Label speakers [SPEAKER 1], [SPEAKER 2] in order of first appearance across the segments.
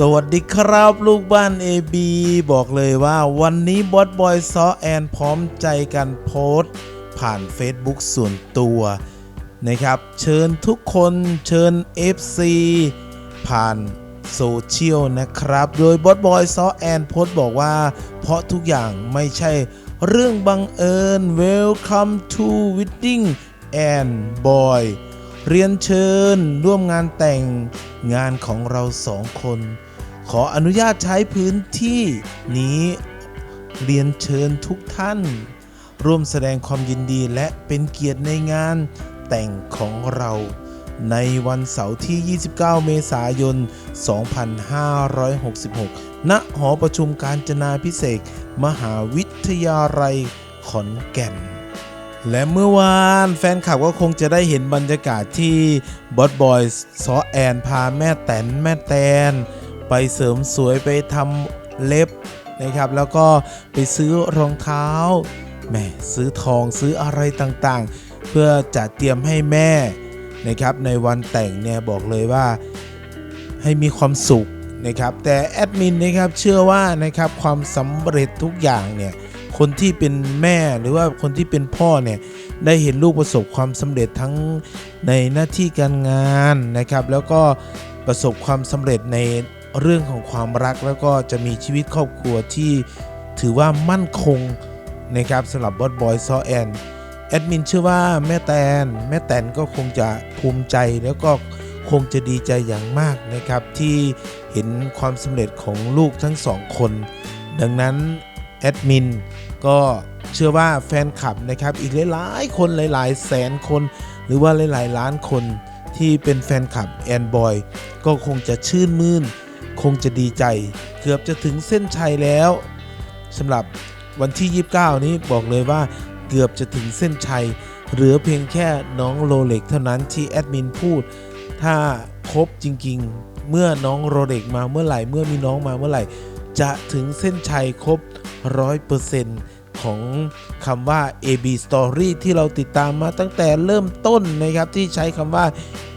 [SPEAKER 1] สวัสดีครับลูกบ้าน AB บอกเลยว่าวันนี้บอสบอยซอแอนพร้อมใจกันโพสต์ ผ่าน Facebook ส่วนตัวนะครับ เชิญทุกคนเชิญ FC ผ่านโซเชียลนะครับ โดยบอสบอยซอแอนโพสต์บอกว่า เพราะทุกอย่างไม่ใช่เรื่องบังเอิญ Welcome to Wedding and Boy เรียนเชิญร่วมงานแต่งงานของเราสองคน ขออนุญาตใช้พื้นที่นี้เรียนเชิญทุกท่าน ร่วมแสดงความยินดีและเป็นเกียรติในงานแต่งของเราในวันเสาร์ที่ 29 เมษายน 2566 ณ หอประชุมการจนาพิเศษ มหาวิทยาลัยขอนแก่น และเมื่อวานแฟนคลับก็คงจะได้เห็นบรรยากาศที่บอสบอยซอแอนพาแม่แตนแม่แตน ไปเสริมสวยไปทำเล็บนะครับ แล้วก็ไปซื้อรองเท้าแม่ซื้อทองซื้ออะไรต่างๆ เพื่อจะเตรียมให้แม่นะครับ ในวันแต่งเนี่ยบอกเลยว่าให้มีความสุขนะครับ แต่แอดมินนะครับเชื่อว่านะครับความสำเร็จทุกอย่างเนี่ยคนที่เป็นแม่หรือว่าคนที่เป็นพ่อเนี่ยได้เห็นลูกประสบความสำเร็จทั้งในหน้าที่การงานนะครับ แล้วก็ประสบความสำเร็จใน เรื่องของความรักแล้วก็จะมีชีวิตครอบครัวที่ถือว่ามั่นคงนะครับสำหรับบอสบอยซอแอนแอดมินเชื่อว่าแม่แตน แม่แตนก็คงจะภูมิใจแล้วก็คงจะดีใจอย่างมากนะครับ ที่เห็นความสำเร็จของลูกทั้งสองคน ดังนั้นแอดมินก็เชื่อว่าแฟนคลับนะครับอีกหลายๆคนหลายๆ แสนคน หรือว่าหลายๆล้านคนที่เป็นแฟนคลับแอนบอยก็คงจะชื่นมื่น คงจะดีใจ เกือบจะถึงเส้นชัยแล้วสำหรับวันที่ 29 นี้บอกเลยว่าเกือบจะถึงเส้นชัย เหลือเพียงแค่น้องโรเล็กเท่านั้นที่แอดมินพูด ถ้าครบจริงๆ เมื่อน้องโรเล็กมาเมื่อไหร่ เมื่อมีน้องมาเมื่อไหร่ จะถึงเส้นชัยครบ 100%ของคำว่า AB Story ที่เราติดตามมาตั้งแต่เริ่มต้นนะครับ ที่ใช้คำว่า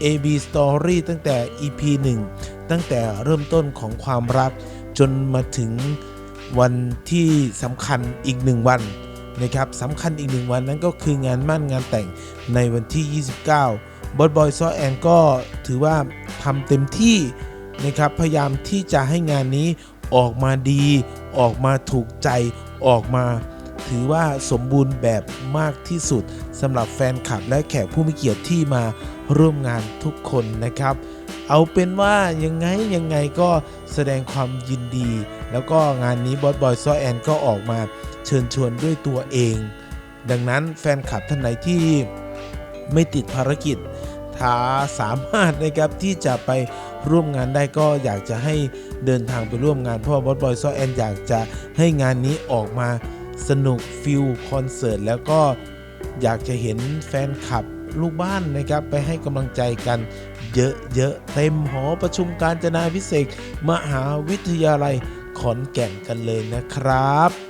[SPEAKER 1] AB Story ตั้งแต่ EP 1 ตั้งแต่เริ่มต้นของความรักจนมาถึงวันที่สำคัญอีกหนึ่งวันนะครับสำคัญอีกหนึ่งวันนั้นก็คืองานมั่นงานแต่งในวันที่ 29 บอสบอยซอแอนก็ถือว่าทำเต็มที่นะครับพยายามที่จะให้งานนี้ออกมาดี ออกมาถูกใจออกมา ถือว่าสมบูรณ์แบบมากที่สุดสำหรับแฟนคลับและแขกผู้มีเกียรติที่มาร่วมงานทุกคนนะครับ เอาเป็นว่ายังไงยังไงก็แสดงความยินดี แล้วก็งานนี้บอสบอยซอแอนก็ออกมาเชิญชวนด้วยตัวเอง ดังนั้นแฟนคลับท่านไหนที่ไม่ติดภารกิจถ้าสามารถนะครับที่จะไปร่วมงานได้ก็อยากจะให้เดินทางไปร่วมงานเพราะบอสบอยซอแอนอยากจะให้งานนี้ออกมาสนุกฟิลคอนเสิร์ตแล้วก็อยากจะเห็นแฟนคลับลูกบ้านนะครับไปให้กำลังใจกัน เยอะๆเต็มหอประชุมการจนาพิเศษ มหาวิทยาลัยขอนแก่นกันเลยนะครับ